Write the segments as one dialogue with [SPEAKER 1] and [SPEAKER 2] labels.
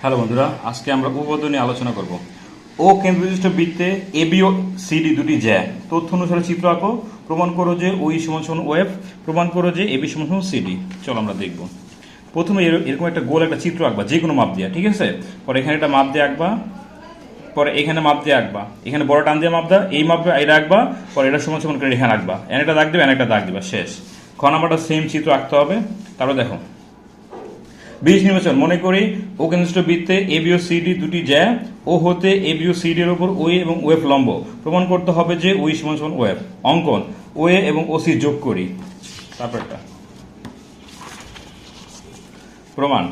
[SPEAKER 1] Hello বন্ধুরা, আজকে আমরা উপপাদ্য নিয়ে আলোচনা করব। ও কেন্দ্রবিশিষ্ট বৃত্তে এবি ও সিডি দুটি জ্যা। তথ্য অনুসারে চিত্র আঁকো, প্রমাণ করো যে ওই সমান সমান ওয়েফ প্রমাণ করো যে এবি সমান সমান সিডি চলো আমরা দেখব। প্রথমে এর- এরকম একটা গোল একটা চিত্র আঁকবা যে কোনো মাপ দেওয়া ঠিক আছে? পরে এখানে একটা মাপ দিয়ে আঁকবা, পরে এখানে মাপ দিয়ে আঁকবা। এখানে বড় টান দিয়ে মাপ দা এই মাপ এটা আঁকবা, পরে এটা সমান সমান করে এখানে আঁকবা। এনে একটা দাগ দেবে এনে একটা দাগ দিবা, শেষ। খ নাম্বারটা সেম চিত্র আঁকতে হবে। তারপর দেখো। বীজ নির্বাচন, মনে করি ও কেন্দ্র বৃত্তে এবিও সিডি দুটি জ্যা, ও হতে এ এবিও সিডি এর উপর ওয়ে এবং ওয়েফ লম্ব। প্রমাণ করতে হবে যে ওই সমান সমান ওয়েফ অঙ্কন ওয়ে এবং ওসি যোগ করি। তারপরটা। প্রমাণ।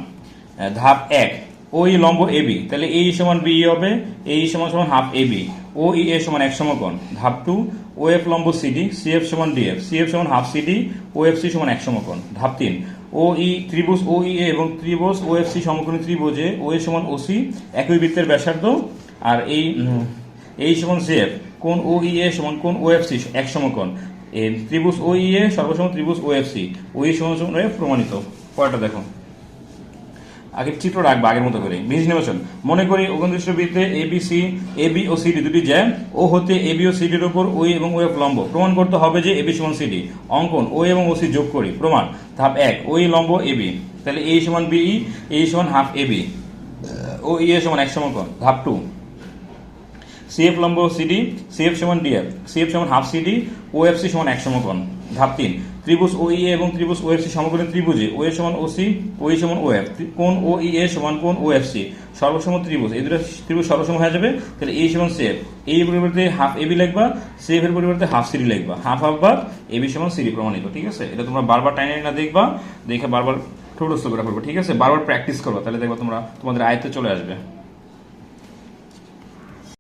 [SPEAKER 1] ধাপ এক। ওই লম্ব এ বি। তাহলে এই সমান বি হবে এই সমান সমান হাফ এ বি। ও ই এ সমান এক সমকোণ। ধাপ টু, ও এফ লম্ব সিডি সি এফ সমান ডি এফ। সি এফ সমান half CD O F C সমান এক সমকোণ। ধাপ তিন, ও ই ত্রিভুজ ও ই এ এবং ত্রিভুজ ও এফ সি সমকোণী ত্রিভুজে ও এ সমান ও সি একই বৃত্তের ব্যাসার্ধ। আর এই এই সমান সি এফ কোন ও ই এ সমান কোন ও এফ সি এক সমকোণ। ত্রিভুজ ও ই এ সর্বসম ত্রিভুজ ও এফ সি ও ই সমান সমান প্রমাণিত। পরেরটা দেখো। আগে চিত্র রাখব আগের মতো করে। বীজ নির্বাচন মনে করি ওগনদৃষ্ট বৃত্তে A B C A B O CD দুটি জ্যাম। ও হতে এ বি ও সিডির উপর ওই এবং ওয়েব লম্ব। প্রমাণ করতে হবে যে এ বি সমান সিডি অঙ্কন ও এবং ও সি যোগ করি। প্রমাণ, ধাপ এক ওই লম্ব এ বি তাহলে এ সমান বি ই এ সমান হাফ এ বি ও ই এ সমান এক সমকোণ। ধাপ টু সিএফ লম্ব সিডি সিএফ সমান ডিএফ সিএফ সমান half CD O F C সমান এক সমকোণ। ধাপ তিন, ত্রিভুজ ও এ এবং ত্রিভুজ ও এফ সি সমকোণী ত্রিভুজে ও এ সমান ও সি ও ই সমান ও এফ কোন ও ই এ সমান কোন ও এফ সি সর্বসম ত্রিভুজ, এই দুটো ত্রিভুজ সর্বসম হয়ে যাবে, তাহলে এই সমান সেফ এই পরিবর্তে হাফ এবি লিখবা সেফ এর পরিবর্তে হাফ সিডি লিখবা। হাফ হাফ বার এবি সমান সিডি প্রমাণিত, ঠিক আছে? এটা তোমরা বারবার টাইনে না দেখবা, দেখে বারবার ঠোঁটস্থ করে ফেলব, ঠিক আছে? বারবার প্র্যাকটিস করবা, তাহলে দেখবা তোমরা তোমাদের আয়ত্তে চলে আসবে।